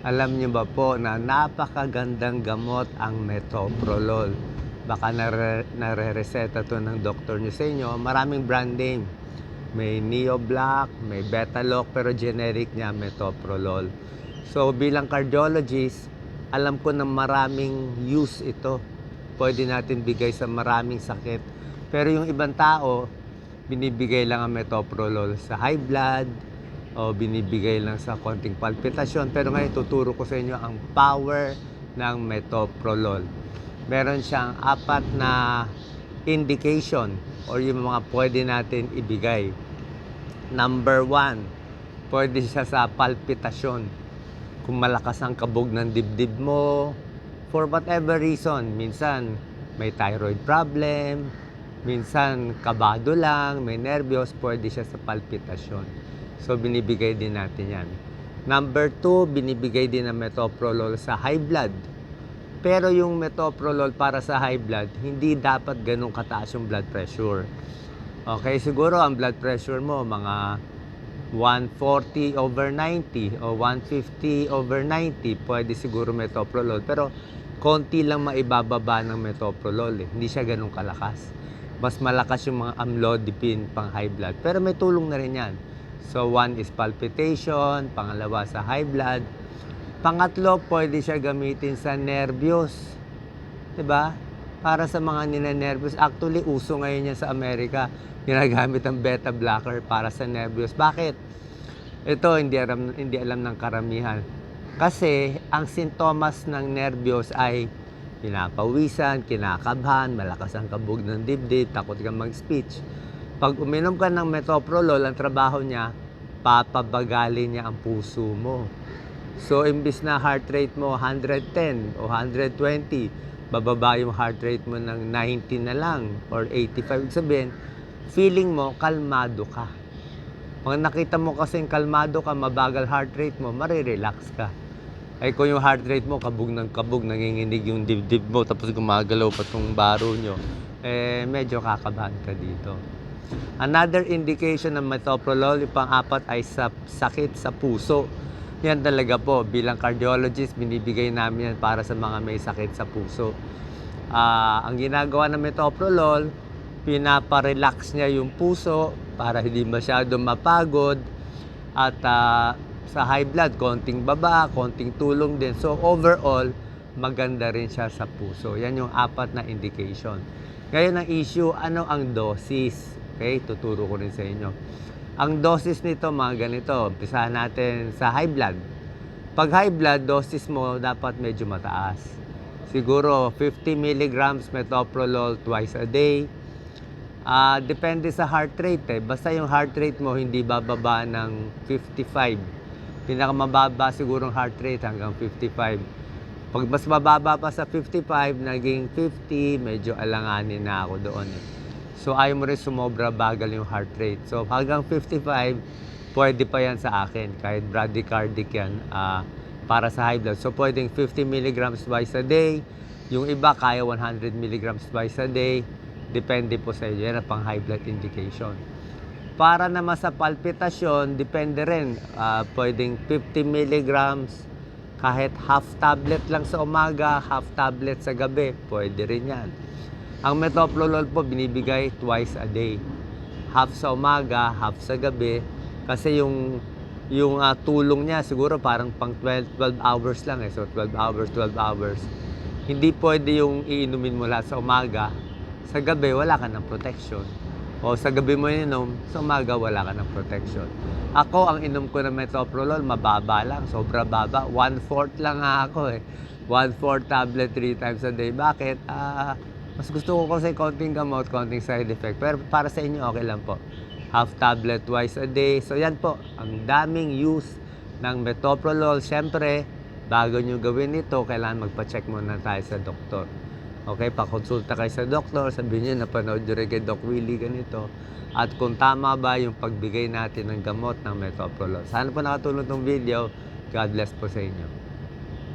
Alam niyo ba po na napakagandang gamot ang metoprolol. Baka nare, nare-reseta to ng doktor niyo sa inyo. Maraming brand name. May Neo Black, may Betaloc, pero generic niya metoprolol. So bilang cardiologist, alam ko na maraming use ito. Pwede natin bigay sa maraming sakit. Pero yung ibang tao, binibigay lang ang metoprolol sa high blood, o binibigay lang sa konting palpitasyon. Pero ngayon tuturo ko sa inyo ang power ng metoprolol. Meron siyang apat na indication or yung mga pwede natin ibigay. Number one, pwede siya sa palpitasyon. Kung malakas ang kabog ng dibdib mo, for whatever reason, minsan may thyroid problem, minsan kabado lang, may nervyos, pwede siya sa palpitasyon. So, binibigay din natin yan. Number two, binibigay din ng metoprolol sa high blood. Pero yung metoprolol para sa high blood, hindi dapat ganun kataas yung blood pressure. Okay, siguro ang blood pressure mo mga 140 over 90 o 150 over 90, pwede siguro metoprolol. Pero konti lang maibababa ng metoprolol eh. Hindi siya ganun kalakas. Mas malakas yung mga amlodipine pang high blood. Pero may tulong na rin yan. So, one is palpitation, pangalawa sa high blood. Pangatlo, pwede siya gamitin sa nervyos. ba? Para sa mga ninenervyos. Actually, uso ngayon yan sa Amerika. Ginagamit ang beta blocker para sa nervyos. Bakit? Ito, hindi alam, hindi alam ng karamihan. Kasi, ang sintomas ng nervyos ay pinapawisan, kinakabahan, malakas ang kabog ng dibdib, takot kang mag-speech. Pag uminom ka ng metoprolol, ang trabaho niya, papabagalin niya ang puso mo. So, imbis na heart rate mo 110 o 120, bababa yung heart rate mo ng 90 na lang or 85. Ibig sabihin, feeling mo, kalmado ka. Pag nakita mo kasing kalmado ka, mabagal heart rate mo, marirelax ka. Ay kung yung heart rate mo, kabog ng kabog, nanginginig yung dibdib mo, tapos gumagalaw pa tong baro nyo, eh medyo kakabahan ka dito. Another indication ng metoprolol, yung pang-apat ay sa sakit sa puso. Yan talaga po, bilang cardiologist, binibigay namin yan para sa mga may sakit sa puso. Ah, ang ginagawa ng metoprolol, pinaparelax niya yung puso para hindi masyado mapagod at ah, sa high blood, konting baba, konting tulong din. So overall, maganda rin siya sa puso. Yan yung apat na indication. Ngayon ang issue, ano ang dosis? Okay, tuturo ko rin sa inyo. Ang dosis nito, mga ganito. Umpisahan natin sa high blood. Pag high blood, dosis mo dapat medyo mataas. Siguro 50 milligrams metoprolol twice a day. Ah, depende sa heart rate eh. Basta yung heart rate mo hindi bababa ng 55. Pinakamababa siguro ang heart rate hanggang 55. Pag mas mababa pa sa 55, naging 50, medyo alanganin na ako doon eh. So ayaw mo rin sumobra bagal yung heart rate. So hanggang 55, pwede pa yan sa akin. Kahit bradycardic yan ah, para sa high blood. So pwedeng 50 milligrams twice a day. Yung iba kaya 100 milligrams twice a day. Depende po sa inyo. Yan ang pang high blood indication. Para naman sa palpitasyon, depende rin. Ah, pwedeng 50 milligrams kahit half tablet lang sa umaga, half tablet sa gabi. Pwede rin yan. Ang metoprolol po binibigay twice a day. Half sa umaga, half sa gabi. Kasi yung yung ah, tulong niya siguro parang pang 12, 12 hours lang eh. So 12 hours, 12 hours. Hindi pwede yung iinumin mo lahat sa umaga. Sa gabi, wala ka ng protection. O sa gabi mo inom, sa umaga wala ka ng protection. Ako, ang inom ko ng metoprolol, mababa lang. Sobra baba. One-fourth lang ako eh. One-fourth tablet three times a day. Bakit? Ah, mas gusto ko kasi konting gamot, konting side effect. Pero para sa inyo, okay lang po. Half tablet twice a day. So yan po, ang daming use ng metoprolol. Siyempre, bago nyo gawin ito, kailangan magpa-check muna tayo sa doktor. Okay, pakonsulta kayo sa doktor, sabihin niyo napanood nyo rin kay Doc Willie ganito. At kung tama ba yung pagbigay natin ng gamot ng metoprolol. Sana po nakatulong tong video. God bless po sa inyo.